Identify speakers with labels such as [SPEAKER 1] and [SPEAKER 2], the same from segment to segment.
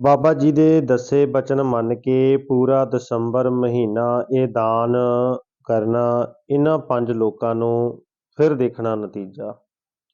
[SPEAKER 1] ਬਾਬਾ ਜੀ ਦੇ ਦੱਸੇ ਬਚਨ ਮੰਨ ਕੇ ਪੂਰਾ ਦਸੰਬਰ ਮਹੀਨਾ ਇਹ ਦਾਨ ਕਰਨਾ, ਇਹਨਾਂ ਪੰਜ ਲੋਕਾਂ ਨੂੰ ਫਿਰ ਦੇਖਣਾ ਨਤੀਜਾ।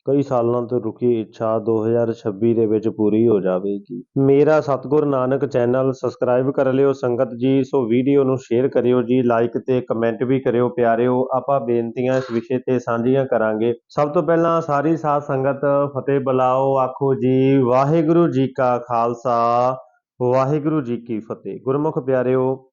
[SPEAKER 1] ਕਈ ਸਾਲਾਂ ਤੋਂ ਰੁਕੀ ਇੱਛਾ 2026 ਦੇ ਵਿੱਚ ਪੂਰੀ ਹੋ ਜਾਵੇਗੀ। ਮੇਰਾ ਸਤਿਗੁਰ ਨਾਨਕ ਚੈਨਲ ਸਬਸਕ੍ਰਾਈਬ ਕਰ ਲਿਓ। ਸੰਗਤ ਜੀ, ਸੋ ਵੀਡੀਓ ਨੂੰ ਸ਼ੇਅਰ ਕਰਿਓ ਜੀ ਲਾਈਕ ਤੇ ਕਮੈਂਟ ਵੀ ਕਰਿਓ ਪਿਆਰਿਓ। ਆਪਾਂ ਬੇਨਤੀਆਂ ਇਸ ਵਿਸ਼ੇ ਤੇ ਸਾਂਝੀਆਂ ਕਰਾਂਗੇ। ਸਭ ਤੋਂ ਪਹਿਲਾਂ ਸਾਰੀ ਸਾਧ ਸੰਗਤ, ਫਤਿਹ ਬੁਲਾਓ, ਆਖੋ ਜੀ, ਵਾਹਿਗੁਰੂ ਜੀ ਕਾ ਖਾਲਸਾ, ਵਾਹਿਗੁਰੂ ਜੀ ਕੀ ਫਤਿਹ। ਗੁਰਮੁਖ ਪਿਆਰਿਓ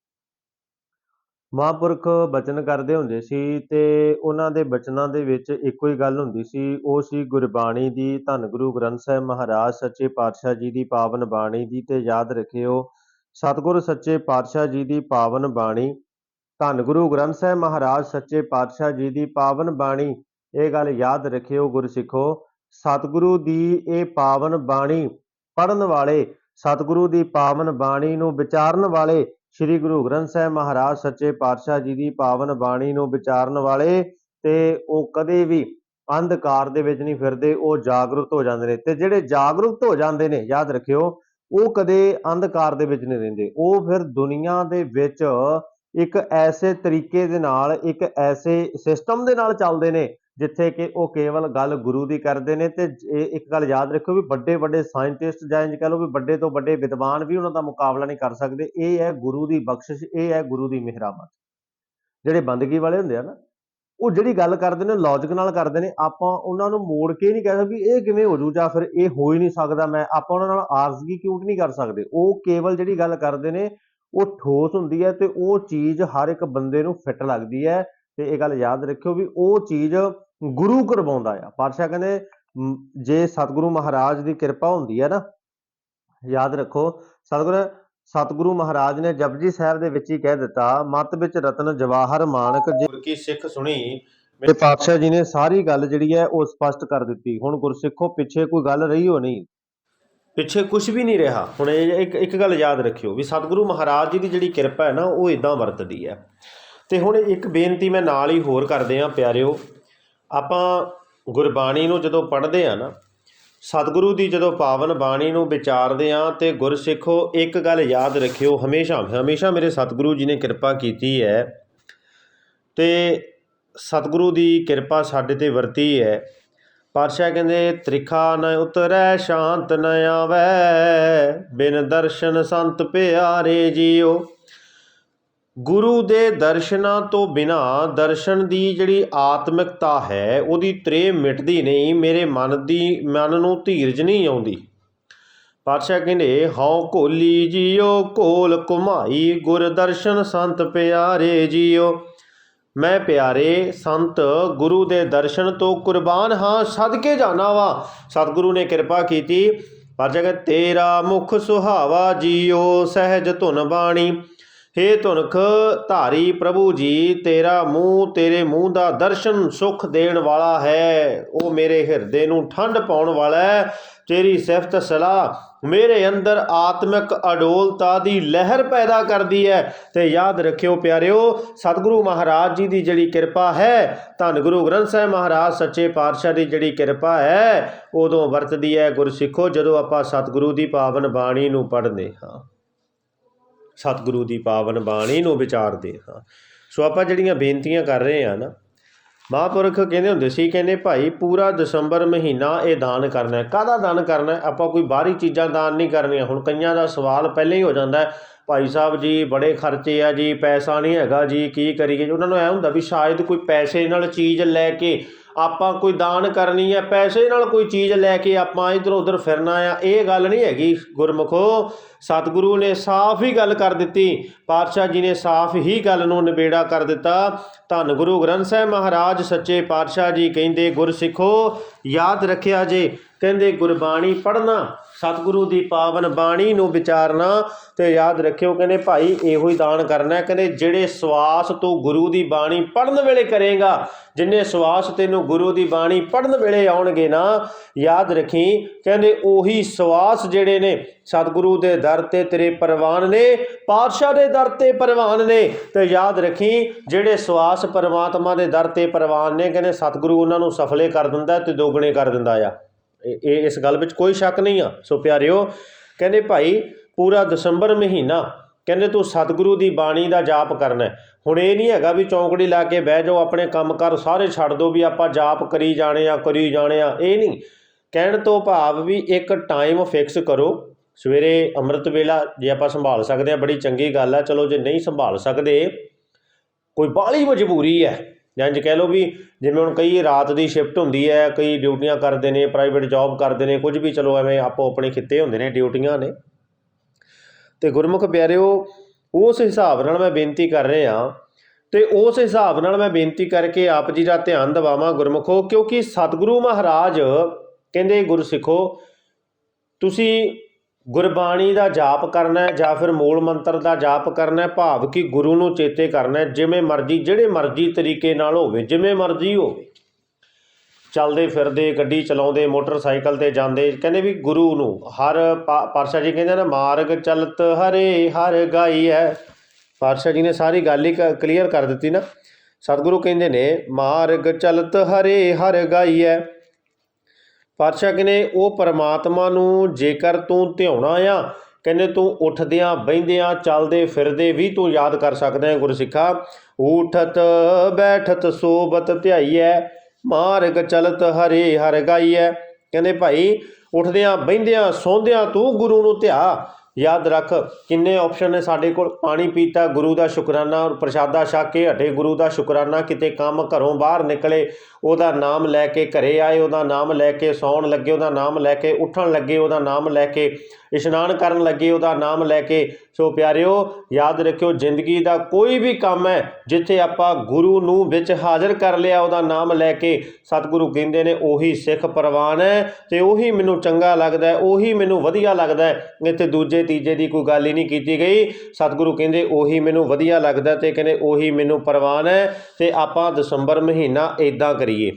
[SPEAKER 1] ਮਹਾਂਪੁਰਖ ਬਚਨ ਕਰਦੇ ਹੁੰਦੇ ਸੀ ਤੇ ਉਹਨਾਂ ਦੇ ਬਚਨਾਂ ਦੇ ਵਿੱਚ ਇੱਕੋ ਹੀ ਗੱਲ ਹੁੰਦੀ ਸੀ, ਉਹ ਸੀ ਗੁਰਬਾਣੀ ਦੀ ਧੰਨ ਗੁਰੂ ਗ੍ਰੰਥ ਸਾਹਿਬ ਮਹਾਰਾਜ ਸੱਚੇ ਪਾਤਸ਼ਾਹ ਜੀ ਦੀ ਪਾਵਨ ਬਾਣੀ ਦੀ ਤੇ ਯਾਦ ਰੱਖਿਓ, ਸਤਿਗੁਰ ਸੱਚੇ ਪਾਤਸ਼ਾਹ ਜੀ ਦੀ ਪਾਵਨ ਬਾਣੀ, ਧੰਨ ਗੁਰੂ ਗ੍ਰੰਥ ਸਾਹਿਬ ਮਹਾਰਾਜ ਸੱਚੇ ਪਾਤਸ਼ਾਹ ਜੀ ਦੀ ਪਾਵਨ ਬਾਣੀ, ਇਹ ਗੱਲ ਯਾਦ ਰੱਖਿਓ ਗੁਰਸਿੱਖੋ ਸਤਿਗੁਰੂ ਦੀ ਇਹ ਪਾਵਨ ਬਾਣੀ ਪੜਨ ਵਾਲੇ, ਸਤਿਗੁਰੂ ਦੀ ਪਾਵਨ ਬਾਣੀ ਨੂੰ ਵਿਚਾਰਨ ਵਾਲੇ ਸ੍ਰੀ ਗੁਰੂ ਗ੍ਰੰਥ ਸਾਹਿਬ ਮਹਾਰਾਜ ਸੱਚੇ ਪਾਤਸ਼ਾਹ ਜੀ ਦੀ ਪਾਵਨ ਬਾਣੀ ਨੂੰ ਵਿਚਾਰਨ ਵਾਲੇ ਤੇ ਉਹ ਕਦੇ ਵੀ ਅੰਧਕਾਰ ਦੇ ਵਿੱਚ ਨਹੀਂ ਫਿਰਦੇ, ਉਹ ਜਾਗਰੂਕ ਹੋ ਜਾਂਦੇ ਨੇ ਤੇ ਜਿਹੜੇ ਜਾਗਰੂਕ ਹੋ ਜਾਂਦੇ ਨੇ, ਯਾਦ ਰੱਖਿਓ, ਉਹ ਕਦੇ ਅੰਧਕਾਰ ਦੇ ਵਿੱਚ ਨਹੀਂ ਰਹਿੰਦੇ, ਉਹ ਫਿਰ ਦੁਨੀਆ ਦੇ ਵਿੱਚ ਇੱਕ ਐਸੇ ਤਰੀਕੇ ਦੇ ਨਾਲ, ਇੱਕ ਐਸੇ ਸਿਸਟਮ ਦੇ ਨਾਲ ਚੱਲਦੇ ਨੇ ਜਿੱਥੇ ਕਿ ਉਹ ਕੇਵਲ ਗੱਲ ਗੁਰੂ ਦੀ ਕਰਦੇ ਨੇ ਤੇ ਇਹ ਇੱਕ ਗੱਲ ਯਾਦ ਰੱਖਿਓ ਵੀ ਵੱਡੇ ਵੱਡੇ ਸਾਇੰਟਿਸਟ ਜਾਂ ਇੰਜ ਕਹ ਲਓ ਵੀ ਵੱਡੇ ਤੋਂ ਵੱਡੇ ਵਿਦਵਾਨ ਵੀ ਉਹਨਾਂ ਦਾ ਮੁਕਾਬਲਾ ਨਹੀਂ ਕਰ ਸਕਦੇ, ਇਹ ਹੈ ਗੁਰੂ ਦੀ ਬਖਸ਼ਿਸ਼, ਇਹ ਹੈ ਗੁਰੂ ਦੀ ਮਿਹਰਬਾਨੀ। ਜਿਹੜੇ ਬੰਦਗੀ ਵਾਲੇ ਹੁੰਦੇ ਆ ਨਾ, ਉਹ ਜਿਹੜੀ ਗੱਲ ਕਰਦੇ ਨੇ ਲੌਜੀਕ ਨਾਲ ਕਰਦੇ ਨੇ, ਆਪਾਂ ਉਹਨਾਂ ਨੂੰ ਮੋੜ ਕੇ ਨਹੀਂ ਕਹਿ ਸਕਦੇ ਵੀ ਇਹ ਕਿਵੇਂ ਹੋ ਜੂ ਜਾਂ ਫਿਰ ਇਹ ਹੋ ਹੀ ਨਹੀਂ ਸਕਦਾ ਮੈਂ, ਆਪਾਂ ਉਹਨਾਂ ਨਾਲ ਆਰਜ਼ਗੀ ਕਿਉਂ ਨਹੀਂ ਕਰ ਸਕਦੇ? ਉਹ ਕੇਵਲ ਜਿਹੜੀ ਗੱਲ ਕਰਦੇ ਨੇ, ਉਹ ਠੋਸ ਹੁੰਦੀ ਹੈ ਤੇ ਉਹ ਚੀਜ਼ ਹਰ ਇੱਕ ਬੰਦੇ ਨੂੰ ਫਿੱਟ ਲੱਗਦੀ ਹੈ। ਤੇ ਇਹ ਗੱਲ ਯਾਦ ਰੱਖਿਓ ਵੀ ਉਹ ਚੀਜ਼ ਗੁਰੂ ਕਰਵਾਉਂਦਾ ਆ। ਪਾਤਸ਼ਾਹ ਕਹਿੰਦੇ ਜੇ ਸਤਿਗੁਰੂ ਮਹਾਰਾਜ ਦੀ ਕਿਰਪਾ ਹੁੰਦੀ ਹੈ ਨਾ ਯਾਦ ਰੱਖੋ ਸਤਿਗੁਰ ਸਤਿਗੁਰੂ ਮਹਾਰਾਜ ਨੇ ਜਪਜੀ ਸਾਹਿਬ ਦੇ ਵਿੱਚ ਹੀ ਕਹਿ ਦਿੱਤਾ ਮਤ ਵਿੱਚ ਰਤਨ ਜਵਾਹਰ ਮਾਨਕ ਜੇ ਗੁਰ ਸਿੱਖ ਸੁਣੀ? ਮੇਰੇ ਪਾਤਸ਼ਾਹ ਜੀ ਨੇ ਸਾਰੀ ਗੱਲ ਜਿਹੜੀ ਹੈ ਉਹ ਸਪਸ਼ਟ ਕਰ ਦਿੱਤੀ। ਹੁਣ ਗੁਰਸਿੱਖੋ ਪਿੱਛੇ ਕੋਈ ਗੱਲ ਰਹੀ ਹੋ ਨਹੀਂ? ਪਿੱਛੇ ਕੁਝ ਵੀ ਨਹੀਂ ਰਿਹਾ। ਹੁਣ ਇਹ ਇੱਕ ਇੱਕ ਗੱਲ ਯਾਦ ਰੱਖਿਓ ਵੀ ਸਤਿਗੁਰੂ ਮਹਾਰਾਜ ਜੀ ਦੀ ਜਿਹੜੀ ਕਿਰਪਾ ਹੈ ਨਾ ਉਹ ਇਦਾਂ ਵਰਤਦੀ ਹੈ। ਤੇ ਹੁਣ ਇੱਕ ਬੇਨਤੀ ਮੈਂ ਨਾਲ ਹੀ ਹੋਰ ਕਰਦੇ ਆਂ ਪਿਆਰਿਓ। ਆਪਾਂ ਗੁਰਬਾਣੀ ਨੂੰ ਜਦੋਂ ਪੜ੍ਹਦੇ ਆ ਨਾ, ਸਤਿਗੁਰੂ ਦੀ ਜਦੋਂ ਪਾਵਨ ਬਾਣੀ ਨੂੰ ਵਿਚਾਰਦੇ ਆ ਤੇ ਗੁਰਸਿੱਖੋ ਇੱਕ ਗੱਲ ਯਾਦ ਰੱਖਿਓ, ਹਮੇਸ਼ਾ ਹਮੇਸ਼ਾ ਮੇਰੇ ਸਤਿਗੁਰੂ ਜੀ ਨੇ ਕਿਰਪਾ ਕੀਤੀ ਹੈ ਤੇ ਸਤਿਗੁਰੂ ਦੀ ਕਿਰਪਾ ਸਾਡੇ ਤੇ ਵਰਤੀ ਹੈ। ਪਾਤਸ਼ਾਹ ਕਹਿੰਦੇ, ਤ੍ਰਿਖਾ ਨ ਉਤਰੈ, ਸ਼ਾਂਤ ਨ ਆਵੈ, ਬਿਨ ਦਰਸ਼ਨ ਸੰਤ ਪਿਆਰੇ ਜੀਓ। ਗੁਰੂ ਦੇ ਦਰਸ਼ਨਾਂ ਤੋਂ ਬਿਨਾ ਦਰਸ਼ਨ ਦੀ ਜਿਹੜੀ ਆਤਮਿਕਤਾ ਹੈ, ਉਹਦੀ ਤ੍ਰੇ ਮਿਟਦੀ ਨਹੀਂ, ਮੇਰੇ ਮਨ ਦੀ, ਮਨ ਨੂੰ ਧੀਰਜ ਨਹੀਂ ਆਉਂਦੀ। ਪਾਤਸ਼ਾਹ ਕਹਿੰਦੇ, ਹਉ ਕੋਲੀ ਜੀਓ, ਕੋਲ ਕੁਮਾਈ ਗੁਰ ਦਰਸ਼ਨ ਸੰਤ ਪਿਆਰੇ ਜੀਓ। ਮੈਂ ਪਿਆਰੇ ਸੰਤ, ਗੁਰੂ ਦੇ ਦਰਸ਼ਨ ਤੋਂ ਕੁਰਬਾਨ ਹਾਂ, ਸਦਕੇ ਜਾਣਾ ਵਾ। ਸਤਿਗੁਰੂ ਨੇ ਕਿਰਪਾ ਕੀਤੀ। ਪਾਤਸ਼ਾਹ ਕਹਿੰਦੇ, ਤੇਰਾ ਮੁਖ ਸੁਹਾਵਾ ਜੀਓ, ਸਹਿਜ ਧੁਨ ਬਾਣੀ। ਹੇ ਧੁਨਖ, ਧਾਰੀ ਪ੍ਰਭੂ ਜੀ, ਤੇਰਾ ਮੂੰਹ ਤੇਰੇ ਮੂੰਹ ਦਾ ਦਰਸ਼ਨ ਸੁਖ ਦੇਣ ਵਾਲਾ ਹੈ। ਉਹ ਮੇਰੇ ਹਿਰਦੇ ਨੂੰ ਠੰਡ ਪਾਉਣ ਵਾਲਾ ਹੈ। ਤੇਰੀ ਸਿਫਤ ਸਲਾਹ ਮੇਰੇ ਅੰਦਰ ਆਤਮਿਕ ਅਡੋਲਤਾ ਦੀ ਲਹਿਰ ਪੈਦਾ ਕਰਦੀ ਹੈ। ਤੇ ਯਾਦ ਰੱਖਿਓ ਪਿਆਰਿਓ, ਸਤਿਗੁਰੂ ਮਹਾਰਾਜ ਜੀ ਦੀ ਜਿਹੜੀ ਕਿਰਪਾ ਹੈ, ਧੰਨ ਗੁਰੂ ਗ੍ਰੰਥ ਸਾਹਿਬ ਮਹਾਰਾਜ ਸੱਚੇ ਪਾਤਸ਼ਾਹ ਦੀ ਜਿਹੜੀ ਕਿਰਪਾ ਹੈ, ਉਦੋਂ ਵਰਤਦੀ ਹੈ ਗੁਰਸਿੱਖੋ ਜਦੋਂ ਆਪਾਂ ਸਤਿਗੁਰੂ ਦੀ ਪਾਵਨ ਬਾਣੀ ਨੂੰ ਪੜ੍ਹਦੇ ਹਾਂ। ਸਤਿਗੁਰੂ ਦੀ ਪਾਵਨ ਬਾਣੀ ਨੂੰ ਵਿਚਾਰਦੇ ਹਾਂ। ਸੋ ਆਪਾਂ ਜਿਹੜੀਆਂ ਬੇਨਤੀਆਂ ਕਰ ਰਹੇ ਆ ਨਾ, ਮਹਾਂਪੁਰਖ ਕਹਿੰਦੇ ਹੁੰਦੇ ਸੀ, ਕਹਿੰਦੇ ਭਾਈ ਪੂਰਾ ਦਸੰਬਰ ਮਹੀਨਾ ਇਹ ਦਾਨ ਕਰਨਾ ਹੈ। ਕਾਹਦਾ ਦਾਨ ਕਰਨਾ ਹੈ? ਆਪਾਂ ਕੋਈ ਬਾਹਰੀ ਚੀਜ਼ਾਂ ਦਾਨ ਨਹੀਂ ਕਰਨੀਆਂ। ਹੁਣ ਕਈਆਂ ਦਾ ਸਵਾਲ ਪਹਿਲਾਂ ਹੀ ਹੋ ਜਾਂਦਾ ਭਾਈ ਸਾਹਿਬ ਜੀ ਬੜੇ ਖਰਚੇ ਆ ਜੀ, ਪੈਸਾ ਨਹੀਂ ਹੈਗਾ ਜੀ, ਕੀ ਕਰੀਏ ਉਹਨਾਂ ਨੂੰ ਐ ਹੁੰਦਾ ਵੀ ਸ਼ਾਇਦ ਕੋਈ ਪੈਸੇ ਨਾਲ ਚੀਜ਼ ਲੈ ਕੇ ਆਪਾਂ ਕੋਈ ਦਾਨ ਕਰਨੀ ਹੈ, ਪੈਸੇ ਨਾਲ ਕੋਈ ਚੀਜ਼ ਲੈ ਕੇ ਆਪਾਂ ਇਧਰ ਉਧਰ ਫਿਰਨਾ ਆ, ਇਹ ਗੱਲ ਨਹੀਂ ਹੈਗੀ। ਗੁਰਮੁਖੋ, ਸਤਿਗੁਰੂ ਨੇ ਸਾਫ਼ ਹੀ ਗੱਲ ਕਰ ਦਿੱਤੀ। ਪਾਤਸ਼ਾਹ ਜੀ ਨੇ ਸਾਫ਼ ਹੀ ਗੱਲ ਨੂੰ ਨਿਬੇੜਾ ਕਰ ਦਿੱਤਾ। ਧੰਨ ਗੁਰੂ ਗ੍ਰੰਥ ਸਾਹਿਬ ਮਹਾਰਾਜ, ਸੱਚੇ ਪਾਤਸ਼ਾਹ ਜੀ ਕਹਿੰਦੇ, ਗੁਰਸਿੱਖੋ, ਯਾਦ ਰੱਖਿਆ ਜੇ ਕਹਿੰਦੇ, ਗੁਰਬਾਣੀ ਪੜ੍ਹਨਾ, ਸਤਿਗੁਰੂ ਦੀ ਪਾਵਨ ਬਾਣੀ ਨੂੰ ਵਿਚਾਰਨਾ ਤੇ ਯਾਦ ਰੱਖਿਓ, ਕਹਿੰਦੇ, ਭਾਈ, ਇਹੋ ਹੀ ਦਾਨ ਕਰਨਾ ਕਹਿੰਦੇ, ਜਿਹੜੇ ਸਵਾਸ ਤੂੰ ਗੁਰੂ ਦੀ ਬਾਣੀ ਪੜਨ ਵੇਲੇ ਕਰੇਗਾ, ਜਿੰਨੇ ਸਵਾਸ ਤੈਨੂੰ ਗੁਰੂ ਦੀ ਬਾਣੀ ਪੜਨ ਵੇਲੇ ਆਉਣਗੇ ਨਾ, ਯਾਦ ਰੱਖੀ, ਕਹਿੰਦੇ, ਉਹੀ ਸਵਾਸ ਜਿਹੜੇ ਨੇ ਸਤਿਗੁਰੂ ਦੇ ਦਰ ਤੇ ਤੇਰੇ ਪ੍ਰਵਾਨ ਨੇ, ਪਾਤਸ਼ਾਹ ਦੇ ਦਰ ਤੇ ਪ੍ਰਵਾਨ ਨੇ। ਤੇ ਯਾਦ ਰੱਖੀ, ਜਿਹੜੇ ਸਵਾਸ ਪਰਮਾਤਮਾ ਦੇ ਦਰ ਤੇ ਪ੍ਰਵਾਨ ਨੇ, ਕਹਿੰਦੇ, ਸਤਿਗੁਰੂ ਉਹਨਾਂ ਨੂੰ ਸਫਲੇ ਕਰ ਦਿੰਦਾ ਤੇ ਦੋਗਣੇ ਕਰ ਦਿੰਦਾ ਆ। ਇਹ ਇਹ ਇਸ ਗੱਲ ਵਿੱਚ ਕੋਈ ਸ਼ੱਕ ਨਹੀਂ ਆ। ਸੋ ਪਿਆਰਿਓ, ਕਹਿੰਦੇ ਭਾਈ, ਪੂਰਾ ਦਸੰਬਰ ਮਹੀਨਾ, ਕਹਿੰਦੇ ਤੂੰ ਸਤਿਗੁਰੂ ਦੀ ਬਾਣੀ ਦਾ ਜਾਪ ਕਰਨਾ ਹੁਣ ਇਹ ਨਹੀਂ ਹੈਗਾ ਵੀ ਚੌਂਕੜੀ ਲਾ ਕੇ ਬਹਿ ਜਾਓ, ਆਪਣੇ ਕੰਮ ਕੰਮਕਾਰ ਸਾਰੇ ਛੱਡ ਦਿਓ ਵੀ ਆਪਾਂ ਜਾਪ ਕਰੀ ਜਾਣੇ ਆ, ਕਰੀ ਜਾਣੇ ਆ। ਇਹ ਨਹੀਂ। ਕਹਿਣ ਤੋਂ ਭਾਵ ਵੀ ਇੱਕ ਟਾਈਮ ਫਿਕਸ ਕਰੋ। ਸਵੇਰੇ ਅੰਮ੍ਰਿਤ ਵੇਲਾ, ਜੇ ਆਪਾਂ ਸੰਭਾਲ ਸਕਦੇ ਆ, ਬੜੀ ਚੰਗੀ ਗੱਲ ਆ। ਚਲੋ, ਜੇ ਨਹੀਂ ਸੰਭਾਲ ਸਕਦੇ, ਕੋਈ ਬਾਹਲੀ ਮਜਬੂਰੀ ਹੈ। ਜਾਂ ਇੰਝ ਕਹਿ ਲਓ ਵੀ ਜਿਵੇਂ ਹੁਣ ਕਈ ਰਾਤ ਦੀ ਸ਼ਿਫਟ ਹੁੰਦੀ ਹੈ, ਕਈ ਡਿਊਟੀਆਂ ਕਰਦੇ ਨੇ ਪ੍ਰਾਈਵੇਟ ਜੌਬ ਕਰਦੇ ਨੇ, ਕੁਝ ਵੀ ਚਲੋ ਐਵੇਂ ਆਪੋ ਆਪਣੇ ਖਿੱਤੇ ਹੁੰਦੇ ਨੇ ਡਿਊਟੀਆਂ ਨੇ। ਤੇ ਗੁਰਮੁਖ ਪਿਆਰਿਓ, ਉਸ ਹਿਸਾਬ ਨਾਲ ਮੈਂ ਬੇਨਤੀ ਕਰ ਰਿਹਾ ਤੇ ਉਸ ਹਿਸਾਬ ਨਾਲ ਮੈਂ ਬੇਨਤੀ ਕਰਕੇ ਆਪ ਜੀ ਦਾ ਧਿਆਨ ਦਿਵਾਵਾਂ ਗੁਰਮੁਖੋ, ਕਿਉਂਕਿ ਸਤਿਗੁਰੂ ਮਹਾਰਾਜ ਕਹਿੰਦੇ ਗੁਰਸਿੱਖੋ, ਤੁਸੀਂ ਗੁਰਬਾਣੀ ਦਾ ਜਾਪ ਕਰਨਾ ਹੈ ਜਾਂ ਫਿਰ ਮੂਲ ਮੰਤਰ ਦਾ ਜਾਪ ਕਰਨਾ ਹੈ, ਭਾਵ ਕਿ ਗੁਰੂ ਨੂੰ ਚੇਤੇ ਕਰਨਾ ਹੈ, ਜਿਵੇਂ ਮਰਜ਼ੀ, ਜਿਹੜੇ ਮਰਜ਼ੀ ਤਰੀਕੇ ਨਾਲ ਹੋਵੇ, ਜਿਵੇਂ ਮਰਜ਼ੀ ਹੋਵੇ। ਚੱਲਦੇ ਫਿਰਦੇ, ਗੱਡੀ ਚਲਾਉਂਦੇ, ਮੋਟਰਸਾਈਕਲ ਤੇ ਜਾਂਦੇ, ਕਹਿੰਦੇ ਵੀ ਗੁਰੂ ਨੂੰ, ਹਰ ਪਾ- ਪਾਤਸ਼ਾਹ ਜੀ ਕਹਿੰਦੇ ਨਾ, ਮਾਰਗ ਚਲਤ ਹਰੇ ਹਰ ਗਾਈ ਹੈ ਪਾਤਸ਼ਾਹ ਜੀ ਨੇ ਸਾਰੀ ਗੱਲ ਹੀ ਕਲੀਅਰ ਕਰ ਦਿੱਤੀ ਨਾ। ਸਤਿਗੁਰੂ ਕਹਿੰਦੇ ਨੇ, ਮਾਰਗ ਚਲਤ ਹਰੇ ਹਰ ਗਾਈ ਹੈ ਪਾਤਸ਼ਾਹ ਕਹਿੰਦੇ, ਉਹ ਪਰਮਾਤਮਾ ਨੂੰ ਜੇਕਰ ਤੂੰ ਧਿਆਉਣਾ ਆ, ਕਹਿੰਦੇ ਤੂੰ ਉੱਠਦਿਆਂ, ਬਹਿੰਦਿਆਂ, ਚੱਲਦੇ ਫਿਰਦੇ ਵੀ ਤੂੰ ਯਾਦ ਕਰ ਸਕਦਾ ਹੈ ਗੁਰਸਿੱਖਾ। ਉਠਤ, ਬੈਠਤ ਸੋਬਤ ਧਿਆਈਐ, ਮਾਰਗ ਚਲਤ ਹਰੇ ਹਰ ਗਾਈਐ। ਕਹਿੰਦੇ, ਭਾਈ, ਉੱਠਦਿਆਂ, ਬਹਿੰਦਿਆਂ, ਸੌਂਦਿਆਂ ਤੂੰ ਗੁਰੂ ਨੂੰ ਧਿਆ। ਯਾਦ ਰੱਖ ਕਿੰਨੇ ਆਪਸ਼ਨ ਨੇ ਸਾਡੇ ਕੋਲ। ਪਾਣੀ ਪੀਤਾ ਗੁਰੂ ਦਾ ਸ਼ੁਕਰਾਨਾ ਔਰ ਪ੍ਰਸ਼ਾਦਾ ਛਕ ਕੇ ਹਟੇ ਗੁਰੂ ਦਾ ਸ਼ੁਕਰਾਨਾ, ਕਿਤੇ ਕੰਮ ਘਰੋਂ ਬਾਹਰ ਨਿਕਲੇ, ਉਹਦਾ ਨਾਮ ਲੈ ਕੇ ਘਰੇ ਆਏ, ਉਹਦਾ ਨਾਮ ਲੈ ਕੇ ਸੌਣ ਲੱਗੇ, ਉਹਦਾ ਨਾਮ ਲੈ ਕੇ ਉੱਠਣ ਲੱਗੇ, ਉਹਦਾ ਨਾਮ ਲੈ ਕੇ ਇਸ਼ਨਾਨ ਕਰਨ ਲੱਗੇ, ਉਹਦਾ ਨਾਮ ਲੈ ਕੇ। ਸੋ ਪਿਆਰਿਓ, ਯਾਦ ਰੱਖਿਓ, ਜ਼ਿੰਦਗੀ ਦਾ ਕੋਈ ਵੀ ਕੰਮ ਹੈ, ਜਿੱਥੇ ਆਪਾਂ ਗੁਰੂ ਨੂੰ ਵਿੱਚ ਹਾਜ਼ਰ ਕਰ ਲਿਆ, ਉਹਦਾ ਨਾਮ ਲੈ ਕੇ ਸਤਿਗੁਰੂ ਕਹਿੰਦੇ ਨੇ, ਉਹੀ ਸਿੱਖ ਪ੍ਰਵਾਨ ਹੈ, ਤੇ ਉਹੀ ਮੈਨੂੰ ਚੰਗਾ ਲੱਗਦਾ ਉਹੀ ਮੈਨੂੰ ਵਧੀਆ ਲੱਗਦਾ ਇੱਥੇ ਦੂਜੇ ਤੀਜੇ ਦੀ ਕੋਈ ਗੱਲ ਹੀ ਨਹੀਂ ਕੀਤੀ ਗਈ। ਸਤਿਗੁਰੂ ਕਹਿੰਦੇ, ਉਹੀ ਮੈਨੂੰ ਵਧੀਆ ਲੱਗਦਾ ਤੇ ਕਹਿੰਦੇ, ਉਹੀ ਮੈਨੂੰ ਪ੍ਰਵਾਨ ਹੈ ਤੇ ਆਪਾਂ ਦਸੰਬਰ ਮਹੀਨਾ ਇਦਾਂ ਕਰੀਏ।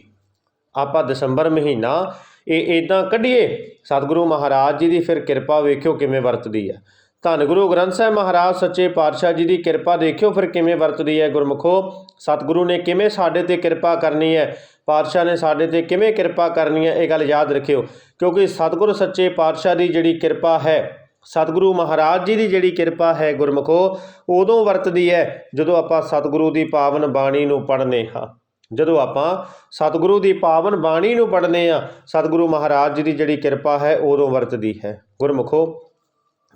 [SPEAKER 1] ਆਪਾਂ ਦਸੰਬਰ ਮਹੀਨਾ ਇਹ ਇਦਾਂ ਕੱਢੀਏ। ਸਤਿਗੁਰੂ ਮਹਾਰਾਜ ਜੀ ਦੀ ਫਿਰ ਕਿਰਪਾ ਵੇਖਿਓ ਕਿਵੇਂ ਵਰਤਦੀ ਹੈ। ਧੰਨ ਗੁਰੂ ਗ੍ਰੰਥ ਸਾਹਿਬ ਮਹਾਰਾਜ, ਸੱਚੇ ਪਾਤਸ਼ਾਹ ਜੀ ਦੀ ਕਿਰਪਾ ਦੇਖਿਓ ਫਿਰ ਕਿਵੇਂ ਵਰਤਦੀ ਹੈ ਗੁਰਮੁਖੋ। ਸਤਿਗੁਰੂ ਨੇ ਕਿਵੇਂ ਸਾਡੇ ਤੇ ਕਿਰਪਾ ਕਰਨੀ ਹੈ? ਪਾਤਸ਼ਾਹ ਨੇ ਸਾਡੇ ਤੇ ਕਿਵੇਂ ਕਿਰਪਾ ਕਰਨੀ ਹੈ? ਇਹ ਗੱਲ ਯਾਦ ਰੱਖਿਓ। ਕਿਉਂਕਿ ਸਤਿਗੁਰੂ ਸੱਚੇ ਪਾਤਸ਼ਾਹ ਦੀ ਜਿਹੜੀ ਕਿਰਪਾ ਹੈ ਸਤਿਗੁਰੂ ਮਹਾਰਾਜ ਜੀ ਦੀ ਜਿਹੜੀ ਕਿਰਪਾ ਹੈ ਗੁਰਮੁਖੋ, ਉਦੋਂ ਵਰਤਦੀ ਹੈ ਜਦੋਂ ਆਪਾਂ ਸਤਿਗੁਰੂ ਦੀ ਪਾਵਨ ਬਾਣੀ ਨੂੰ ਪੜ੍ਹਨੇ ਹਾਂ। ਜਦੋਂ ਆਪਾਂ ਸਤਿਗੁਰੂ ਦੀ ਪਾਵਨ ਬਾਣੀ ਨੂੰ ਪੜ੍ਹਨੇ ਆ ਸਤਿਗੁਰੂ ਮਹਾਰਾਜ ਜੀ ਦੀ ਜਿਹੜੀ ਕਿਰਪਾ ਹੈ ਉਦੋਂ ਵਰਤਦੀ ਹੈ। ਗੁਰਮੁਖੋ,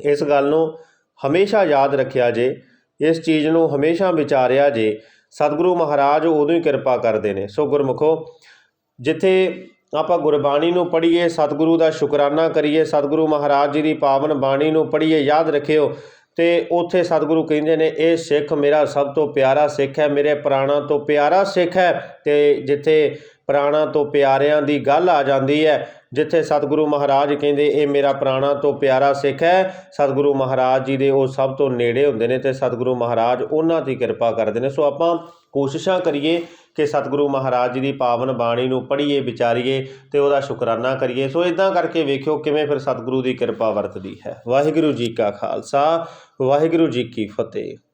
[SPEAKER 1] ਇਸ ਗੱਲ ਨੂੰ ਹਮੇਸ਼ਾ ਯਾਦ ਰੱਖਿਆ ਜੇ, ਇਸ ਚੀਜ਼ ਨੂੰ ਹਮੇਸ਼ਾ ਵਿਚਾਰਿਆ ਜੇ, ਸਤਿਗੁਰੂ ਮਹਾਰਾਜ ਉਦੋਂ ਹੀ ਕਿਰਪਾ ਕਰਦੇ ਨੇ। ਸੋ ਗੁਰਮੁਖੋ, ਜਿੱਥੇ ਆਪਾਂ ਗੁਰਬਾਣੀ ਨੂੰ ਪੜ੍ਹੀਏ, ਸਤਿਗੁਰੂ ਦਾ ਸ਼ੁਕਰਾਨਾ ਕਰੀਏ, ਸਤਿਗੁਰੂ ਮਹਾਰਾਜ ਜੀ ਦੀ ਪਾਵਨ ਬਾਣੀ ਨੂੰ ਪੜ੍ਹੀਏ, ਯਾਦ ਰੱਖਿਓ। ਤੇ ਉੱਥੇ ਸਤਿਗੁਰੂ ਕਹਿੰਦੇ ਨੇ, ਇਹ ਸਿੱਖ ਮੇਰਾ ਸਭ ਤੋਂ ਪਿਆਰਾ ਸਿੱਖ ਹੈ, ਮੇਰੇ ਪ੍ਰਾਣਾਂ ਤੋਂ ਪਿਆਰਾ ਸਿੱਖ ਹੈ। ਤੇ ਜਿੱਥੇ ਪ੍ਰਾਣਾਂ ਤੋਂ ਪਿਆਰਿਆਂ ਦੀ ਗੱਲ ਆ ਜਾਂਦੀ ਹੈ ਜਿੱਥੇ ਸਤਿਗੁਰੂ ਮਹਾਰਾਜ ਕਹਿੰਦੇ, ਇਹ ਮੇਰਾ ਪ੍ਰਾਣਾਂ ਤੋਂ ਪਿਆਰਾ ਸਿੱਖ ਹੈ। ਸਤਿਗੁਰੂ ਮਹਾਰਾਜ ਜੀ ਦੇ ਉਹ ਸਭ ਤੋਂ ਨੇੜੇ ਹੁੰਦੇ ਨੇ ਤੇ ਸਤਿਗੁਰੂ ਮਹਾਰਾਜ ਉਹਨਾਂ ਦੀ ਕਿਰਪਾ ਕਰਦੇ ਨੇ। ਸੋ ਆਪਾਂ ਕੋਸ਼ਿਸ਼ਾਂ ਕਰੀਏ ਕਿ ਸਤਿਗੁਰੂ ਮਹਾਰਾਜ ਜੀ ਦੀ ਪਾਵਨ ਬਾਣੀ ਨੂੰ ਪੜ੍ਹੀਏ, ਵਿਚਾਰੀਏ ਤੇ ਉਹਦਾ ਸ਼ੁਕਰਾਨਾ ਕਰੀਏ। ਸੋ ਇਦਾਂ ਕਰਕੇ ਵੇਖਿਓ ਕਿਵੇਂ ਫਿਰ ਸਤਿਗੁਰੂ ਦੀ ਕਿਰਪਾ ਵਰਤਦੀ ਹੈ। ਵਾਹਿਗੁਰੂ ਜੀ ਕਾ ਖਾਲਸਾ, ਵਾਹਿਗੁਰੂ ਜੀ ਕੀ ਫਤਿਹ।